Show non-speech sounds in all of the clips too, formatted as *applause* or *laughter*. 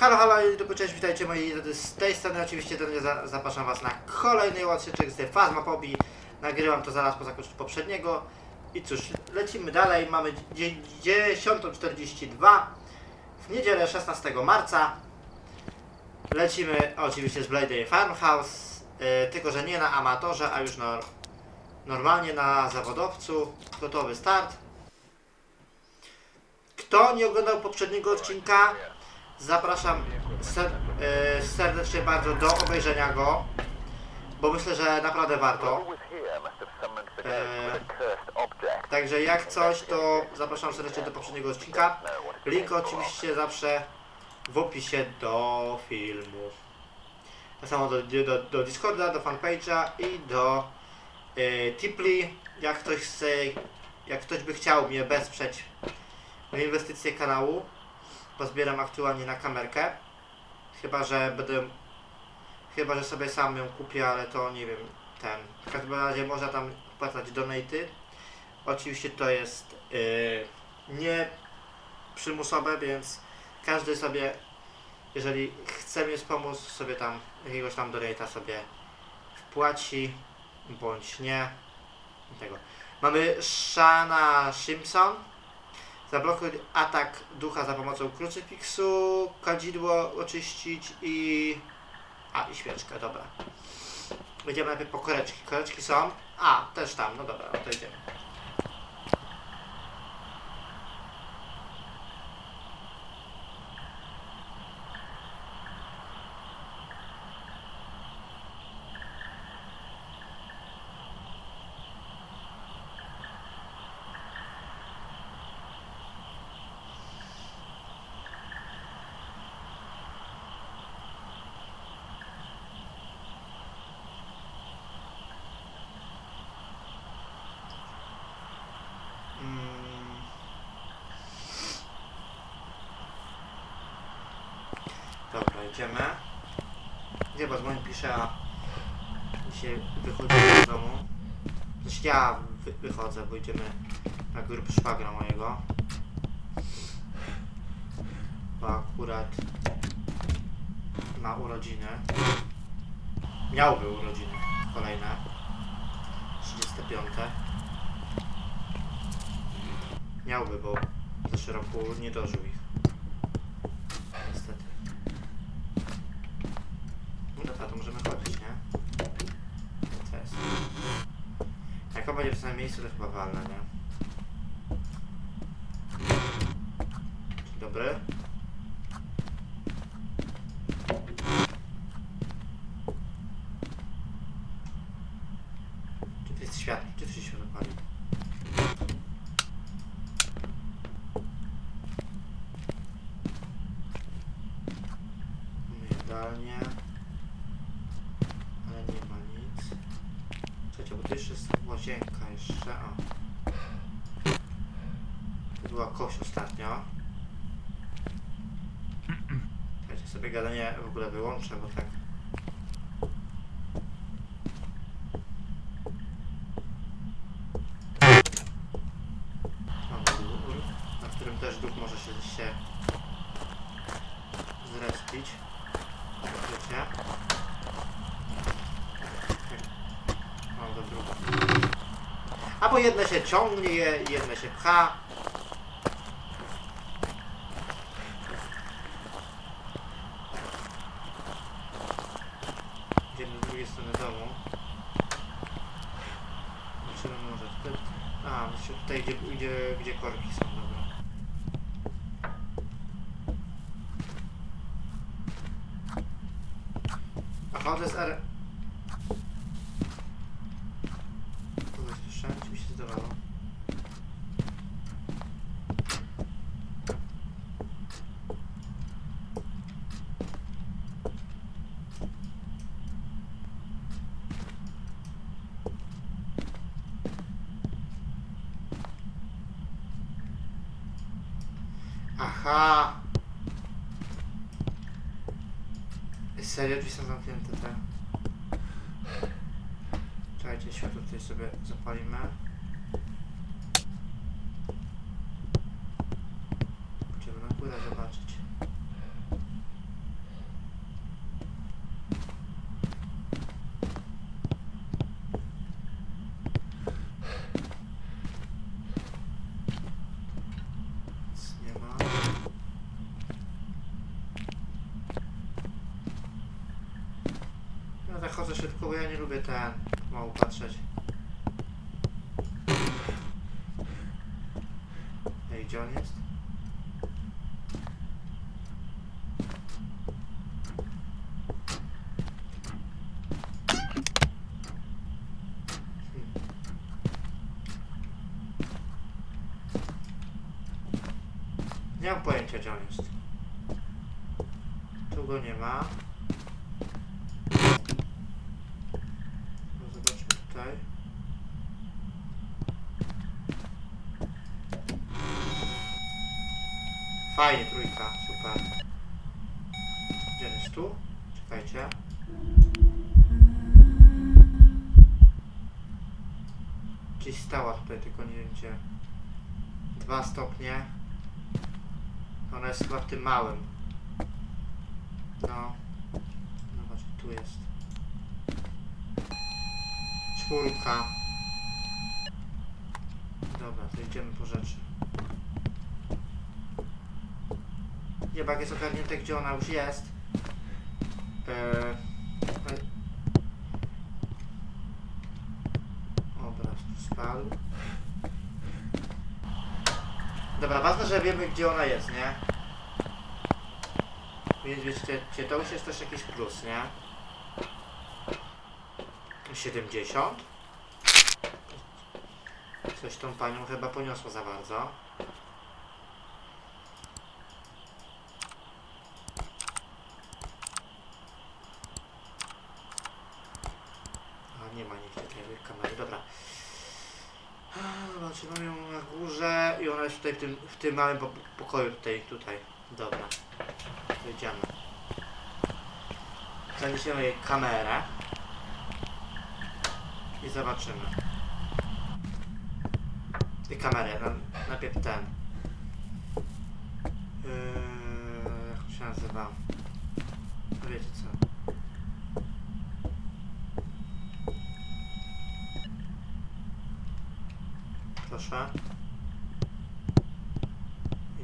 Halo, halo, dobry cześć, witajcie moi drodzy z tej strony, oczywiście do mnie za, zapraszam was na kolejny odcinek z Phasmophobia. Nagrywam to zaraz po zakończeniu poprzedniego. I cóż, lecimy dalej, mamy dzie- 10.42 w niedzielę 16 marca. Lecimy oczywiście z Blade Farmhouse, yy, tylko że nie na amatorze, a już na, normalnie na zawodowcu. Gotowy start. Kto nie oglądał poprzedniego odcinka, Zapraszam ser, e, serdecznie bardzo do obejrzenia go, bo myślę, że naprawdę warto. E, także jak coś, to zapraszam serdecznie do poprzedniego odcinka. Link oczywiście zawsze w opisie do filmu. Tak samo do, do, do Discorda, do fanpage'a i do e, Tipli. Jak ktoś chce, jak ktoś by chciał mnie wesprzeć w inwestycje kanału, bo zbieram aktualnie na kamerkę. Chyba, że będę. Chyba, że sobie sam ją kupię, ale to nie wiem. Ten. W każdym razie można tam wpłacać donaty. Oczywiście to jest yy, nie przymusowe, więc każdy sobie, jeżeli chce mi wspomóc, sobie tam jakiegoś tam donata sobie wpłaci, bądź nie. Tego. Mamy Shana Simpson. Zablokuj atak ducha za pomocą krucyfiksu, kadzidło oczyścić i... A, i świeczkę, dobra. Idziemy najpierw po koreczki. Koreczki są? A, też tam, no dobra, to idziemy. Dobra, idziemy. Gdzie bo dzwoni pisze, a dzisiaj wychodzimy z domu. Znaczy ja wy, wychodzę, bo idziemy na grupę szwagra mojego. Bo akurat ma urodziny. Miałby urodziny kolejne. 35. Miałby, bo w zeszłym roku nie dożył ich. Niestety. No dobra, to możemy chodzić, nie? Co jest? Jak on będzie w samym miejscu, to chyba walne, nie? Dzień dobry. Czy to jest świat? Czy to się światło pali? Mamy jadalnię. Ale nie ma nic. Słuchajcie, bo tu jeszcze jest jeszcze. O. Tu była kość ostatnio. *clears throat* Słuchajcie, sobie gadanie w ogóle wyłączę, bo tak. Mamy dór, na którym też duch może się, się zrespić. Wiecie? O, do druga. Albo jedne się ciągnie, jedne się pcha. Idziemy z drugiej strony domu. Zobaczymy może tutaj. A, myślę tutaj gdzie, gdzie, gdzie korki są, dobra. Aha, to jest. Kogoś słyszałem, czy mi się zdawało? Aha! Serio, drzwi są zamknięte, te. Czekajcie, światło tutaj sobie zapalimy. Idziemy na górę zobaczyć. za szybko, bo ja nie lubię ten. Mało patrzeć. Ej, gdzie on jest? Hmm. Nie mam pojęcia, gdzie on jest. Tu go nie ma. No zobaczmy tutaj. Fajnie, trójka, super. Gdzie on jest tu? Czekajcie. Gdzieś stała tutaj, tylko nie wiem gdzie. Dwa stopnie. Ona jest chyba w tym małym. No. Zobacz, tu jest. Czwórka. Dobra, to idziemy po rzeczy. Jebak jest ogarnięte, gdzie ona już jest. Eee, Obraz spadł. Dobra, ważne, że wiemy, gdzie ona jest, nie? Więc wiecie, to już jest też jakiś plus, nie? 70. Coś tą panią chyba poniosło za bardzo. A nie ma nigdzie tej kamery, dobra. Zobaczcie, mam ją na górze i ona jest tutaj w tym, w tym małym po- pokoju tutaj, tutaj. Dobra. To idziemy. Zaniesiemy kamerę i zobaczymy. I kamerę, na, najpierw ten. Yy, jak się nazywa? Wiecie co? Proszę.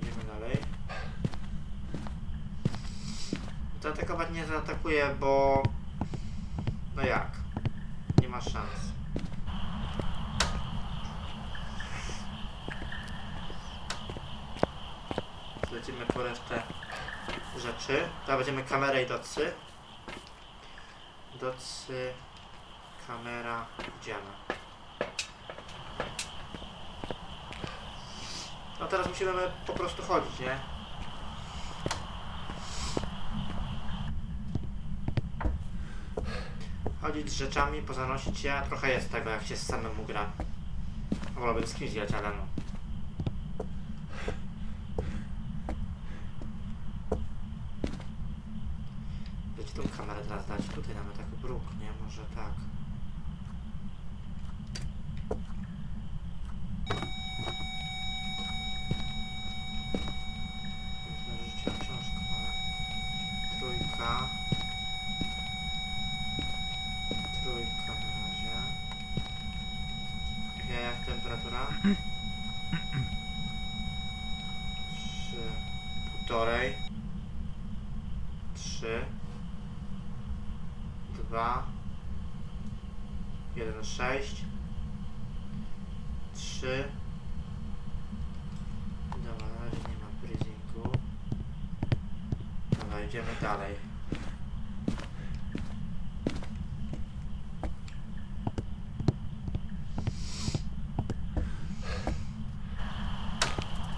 Idziemy dalej. Zaatakować nie zaatakuje, bo... No jak? Nie ma szans. Lecimy po resztę rzeczy. Teraz będziemy kamerę i docy. Docy, kamera, idziemy. No teraz musimy po prostu chodzić, nie? Chodzić z rzeczami, pozanosić się, trochę jest tego, jak się z samemu gra. Wolałbym z kimś grać, ale no. Wiecie tą kamerę teraz dać? Tutaj mamy taki bruk, nie? Może tak. Myślę, że rzuciłem książkę, ale... Trójka. Trójka na razie. Ja jak temperatura? Trzy. Półtorej. Trzy. Dwa. Jeden sześć. Trzy. Dobra, na razie nie ma freezingu. Dobra, idziemy dalej.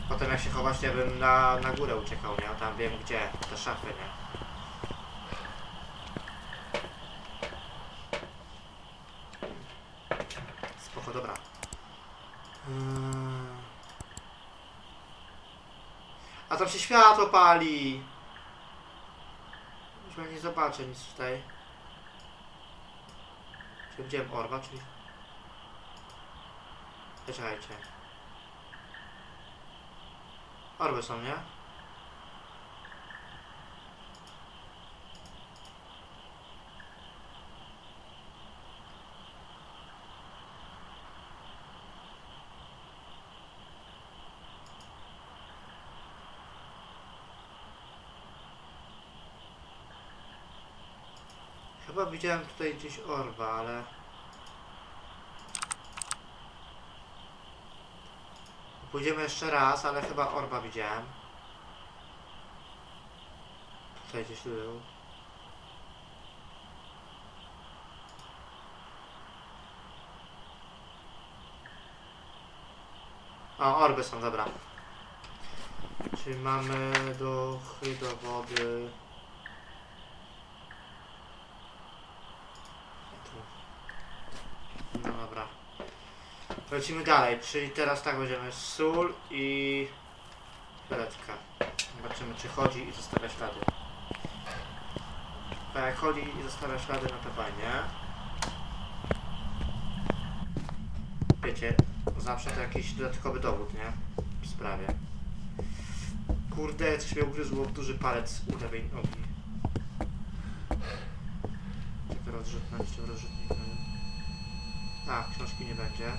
Potem jak się chować, ja bym na, na górę uciekał, nie? Tam wiem gdzie, te szafy, nie? Spoko, dobra. Mm. A tam się światło pali! Ja nie zobaczę nic tutaj. Czy widziałem orwa, czy... Czekajcie. Orby są, nie? Widziałem tutaj gdzieś orba, ale... Pójdziemy jeszcze raz, ale chyba orba widziałem. Tutaj gdzieś był. O, orby są, dobra. Czyli mamy duchy do wody. Tu. No dobra. Lecimy dalej, czyli teraz tak będziemy sól i peretka. Zobaczymy czy chodzi i zostawia ślady. A jak chodzi i zostawia ślady, no to fajnie. Wiecie, zawsze to jakiś dodatkowy dowód, nie? W sprawie. Kurde, coś mnie ugryzło w duży palec u lewej nogi. Taka rozrzutna, jeszcze rozrzutnika. A, książki nie będzie.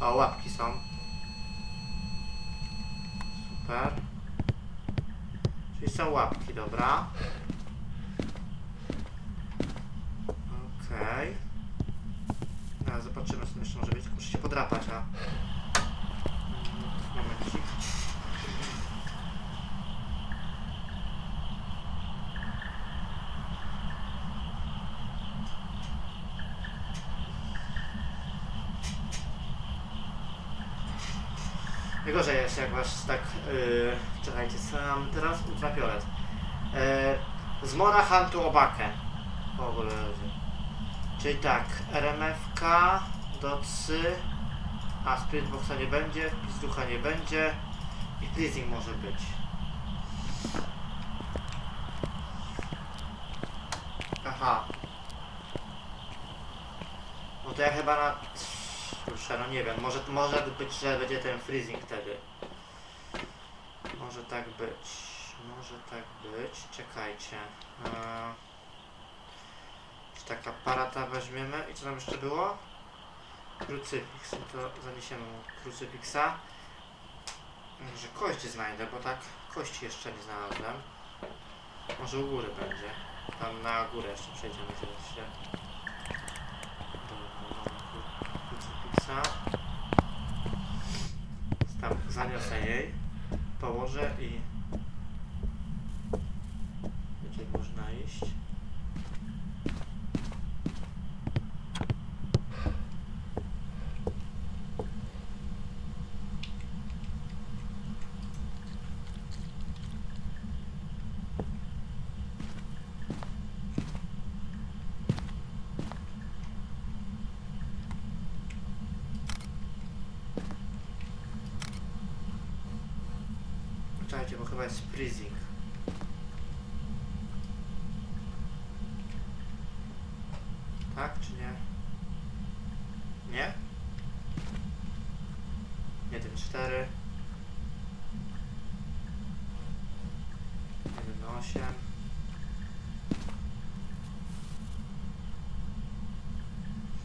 O, łapki są. Super. Czyli są łapki, dobra. Okej. Okay. zobaczymy co jeszcze może być. Muszę się podrapać, a... Mm, Momencik. Najgorzej jest jak was tak... Yy, czekajcie, co mam teraz? Ultrafiolet. Yy, z Mona Hantu Obakę. W ogóle. Czyli tak, RMFK, docy, a Spiritboxa nie będzie, Pizducha nie będzie i Pleasing może być. Aha. No to ja chyba na... No nie wiem, może, może być, że będzie ten freezing wtedy. Może tak być. Może tak być. Czekajcie. Eee... Czy tak aparata weźmiemy i co tam jeszcze było? Krucyfiks, no to zaniesiemy mu krucyfiksa. Może kość znajdę, bo tak kości jeszcze nie znalazłem. Może u góry będzie. Tam na górę jeszcze przejdziemy się. się. Dobra, mamy krucyfiksa. Tam zaniosę jej, położę i będzie można iść. Czekajcie, bo chyba jest freezing. Tak czy nie? Nie? 1, 4 1, 8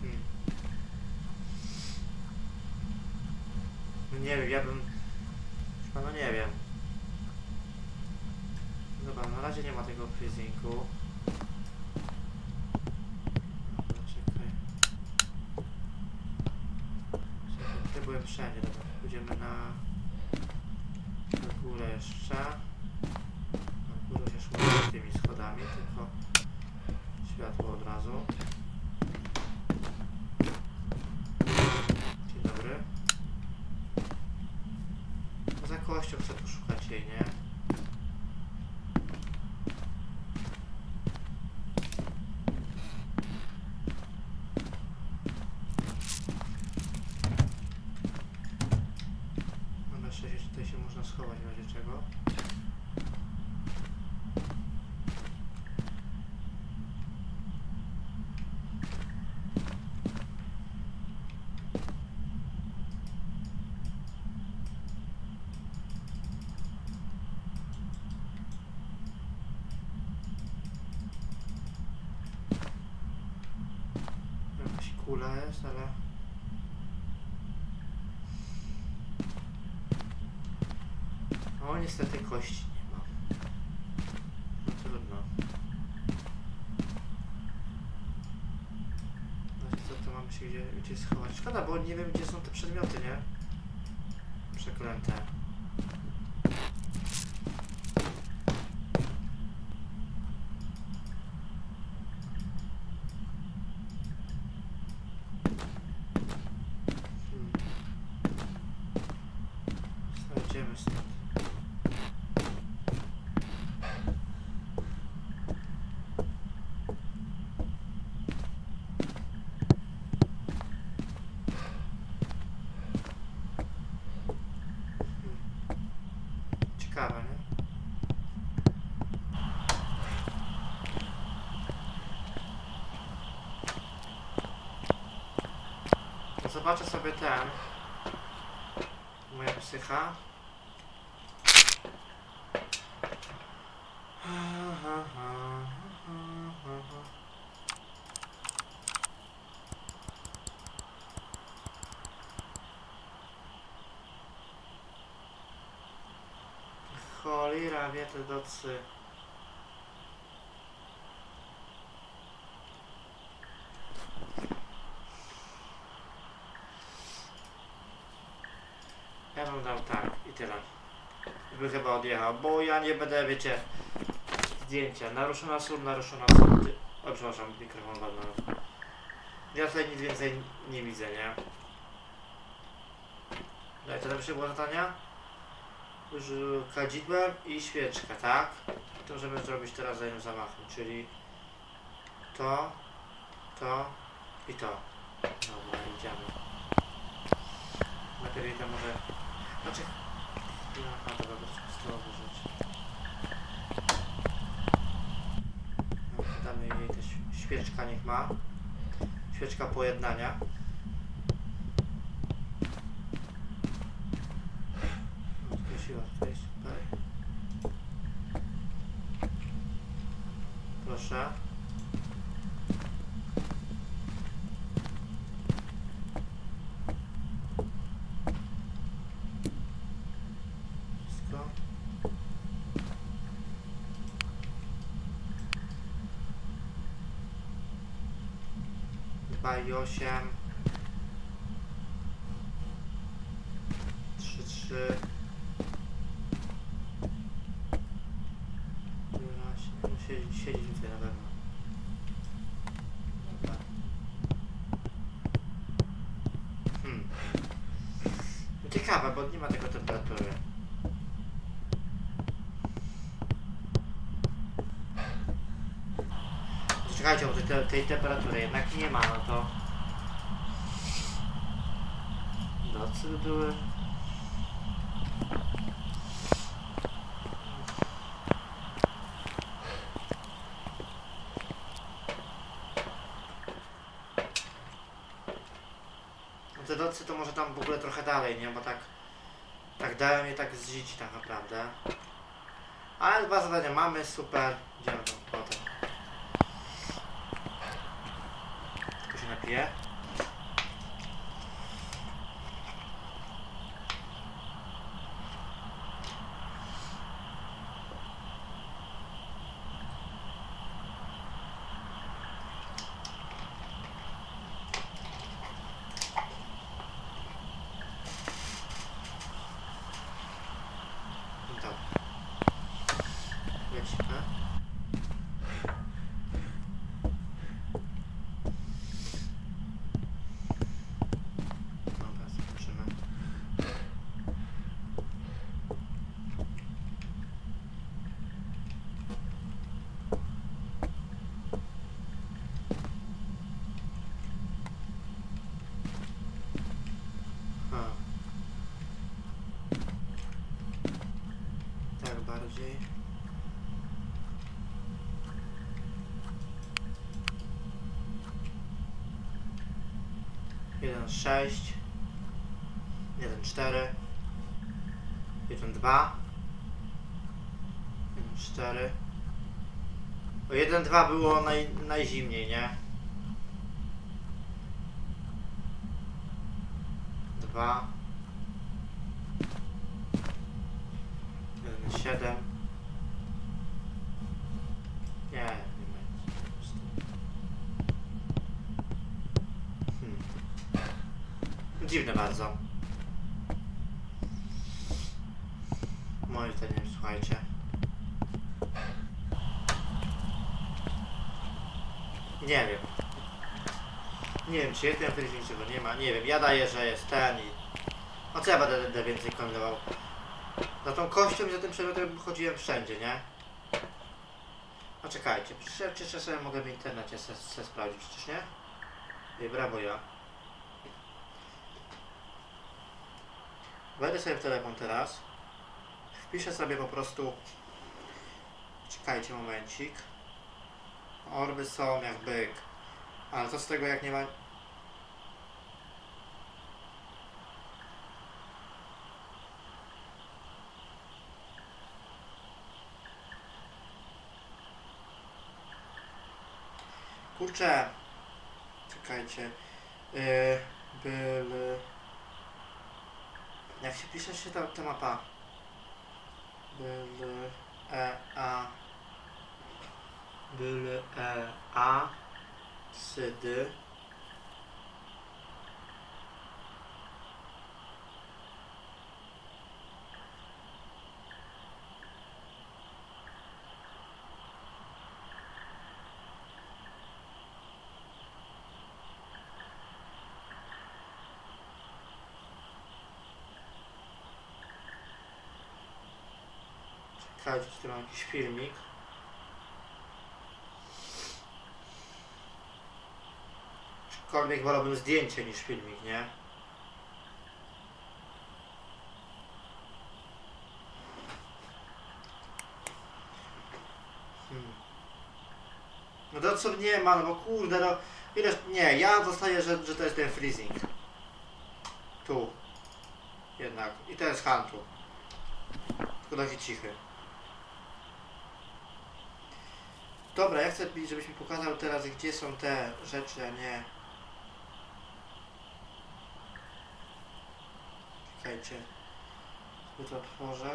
hmm. No nie wiem, ja bym... No nie wiem. Dobra, na razie nie ma tego freezingu. Dobra, czekaj. Czekaj, tutaj byłem wszędzie, dobra. Pójdziemy na, na górę jeszcze. Na górę się szło tymi schodami, tylko światło od razu. źle jest, ale... No niestety kości nie ma. No trudno. Znaczy co to mam się gdzie, gdzie schować? Szkoda, bo nie wiem gdzie są te przedmioty, nie? Przeklęte. Zobaczę sobie ten. Moja psycha. Cholera wie te docy. Ja bym dał tak i tyle. By chyba odjechał, bo ja nie będę, wiecie, zdjęcia. Naruszona sól, naruszona sól. Ty... O, przepraszam, mikrofon ładny. Ja tutaj nic więcej nie widzę, nie? No i to tam się było zadania? Już kadzidłem i świeczka, tak? To możemy zrobić teraz za jednym zamachem, czyli to, to i to. Dobra, idziemy. Najpierw to może... Znaczy... Dobra, damy jej świeczka niech ma. Świeczka pojednania. 2 i 8 3 3 siedzi, siedzi tutaj na pewno. Dobra. hmm. No, ciekawe, bo nie ma tego temperatury. Czekajcie, bo te- tej temperatury jednak nie ma, no to... Nocy by były... No te nocy to może tam w ogóle trochę dalej, nie? Bo tak... Tak dałem je tak zdzić tak naprawdę. Ale dwa zadania mamy, super. Idziemy tam potem. Tylko się napiję. No tak. Lecimy. Dobra, zobaczymy. Ha. Tak bardziej. Jeden sześć. Jeden cztery. Jeden dwa. Jeden cztery. O jeden dwa było naj, najzimniej, nie? Dwa. Jeden siedem. Nie, nie będzie. Hmm. bardzo. Moim zdaniem, słuchajcie. Nie wiem. Nie wiem, czy jest ten czy go nie ma. Nie wiem, ja daję, że jest ten i... No co ja będę więcej kombinował? Za tą kością i za tym przedmiotem chodziłem wszędzie, nie? No czekajcie, przecież ja sobie mogę w internecie se, se sprawdzić, przecież nie? I brawo ja. Wejdę sobie w telefon teraz. Wpiszę sobie po prostu... Czekajcie momencik. Orby są jak byk. Ale co z tego jak nie ma... Kurczę. Czekajcie. Yy. Jak się pisze się ta, ta mapa? Byl... E, a... Byl... E, a... Sydy... Tu mam jakiś filmik. Aczkolwiek wolałbym zdjęcie niż filmik, nie? Hmm. No to co nie ma, no bo kurde, no ileż, nie, ja zostaję, że, że to jest ten freezing. Tu. Jednak. I to jest Huntu. Tylko taki cichy. Dobra, ja chcę, żebyś mi pokazał teraz, gdzie są te rzeczy, a nie... Czekajcie. To otworzę.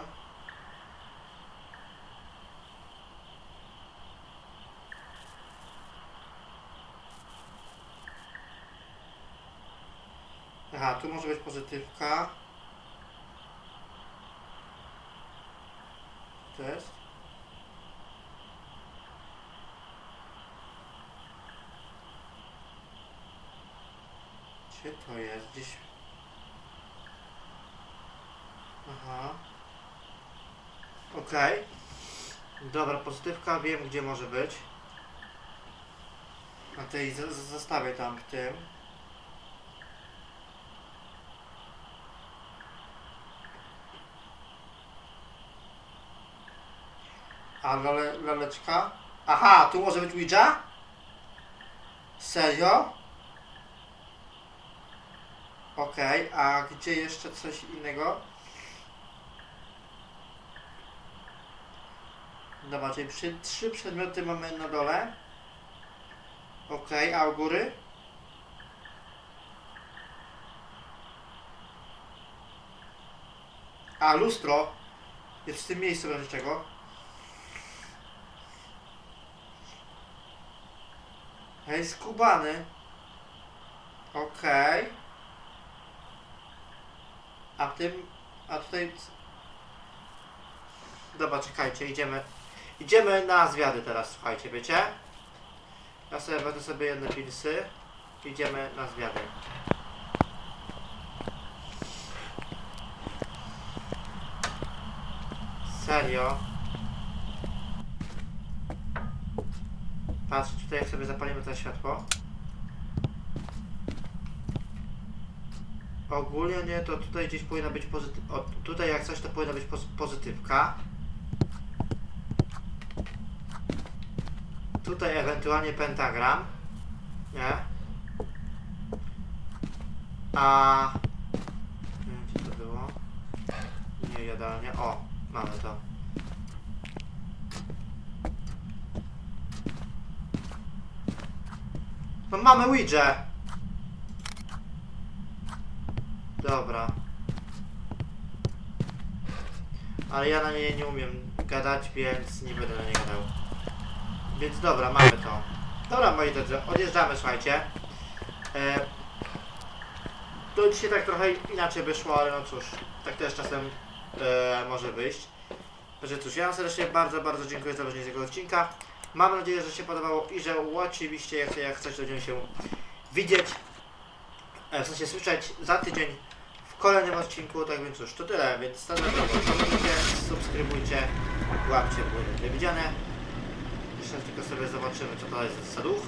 Aha, tu może być pozytywka. To Gdzie to jest? Gdzieś... Aha. Okej. Dobra, pozytywka, wiem gdzie może być. A tej zostawię tam w tym. A lole, loleczka? Aha, tu może być Ouija? Serio? Okej, a gdzie jeszcze coś innego? Dobra, czyli przy, trzy przedmioty mamy na dole. Okej, a u góry? A, lustro. Jest w tym miejscu będzie czego? Hej, skubany. Okej. A tym... A tutaj... Dobra, czekajcie, idziemy... Idziemy na zwiady teraz, słuchajcie, wiecie? Ja sobie wezmę sobie jedne pilsy. Idziemy na zwiady. Serio? Patrz, tutaj jak sobie zapalimy to światło. Ogólnie nie, to tutaj gdzieś powinna być pozytyw... O, tutaj jak coś to powinna być poz pozytywka. Tutaj ewentualnie pentagram. Nie? A... Nie wiem, gdzie to było. Nie, jadalnie. O, mamy to. No mamy Ouija! Dobra. Ale ja na niej nie umiem gadać, więc nie będę na niej gadał. Więc dobra, mamy to. Dobra, moi drodzy, odjeżdżamy, słuchajcie. E, to dzisiaj tak trochę inaczej wyszło, ale no cóż, tak też czasem e, może wyjść. Także cóż, ja serdecznie bardzo, bardzo dziękuję za obejrzenie tego odcinka. Mam nadzieję, że się podobało i że oczywiście jak, jak chcecie, będziemy się widzieć, e, w sensie słyszeć za tydzień kolejnym odcinku. Tak więc cóż, to tyle, więc standardowo komentujcie, subskrybujcie, łapcie w górę widziane. Jeszcze tylko sobie zobaczymy, co to jest za duch.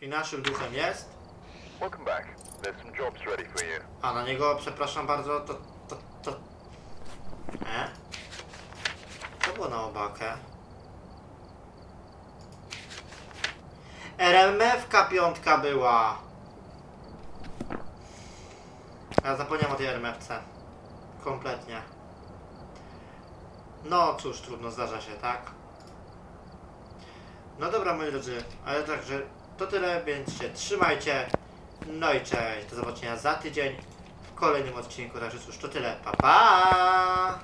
I naszym duchem jest. Welcome back. There's some jobs ready for you. A na niego, przepraszam bardzo, to. to. to. E? To było na obakę. RMF-ka piątka była. Ja zapomniałem o tej RMF-ce. Kompletnie. No cóż, trudno, zdarza się, tak? No dobra, moi drodzy, ale także to tyle, więc się trzymajcie. No i cześć, do zobaczenia za tydzień w kolejnym odcinku. Także cóż, to tyle. Pa pa!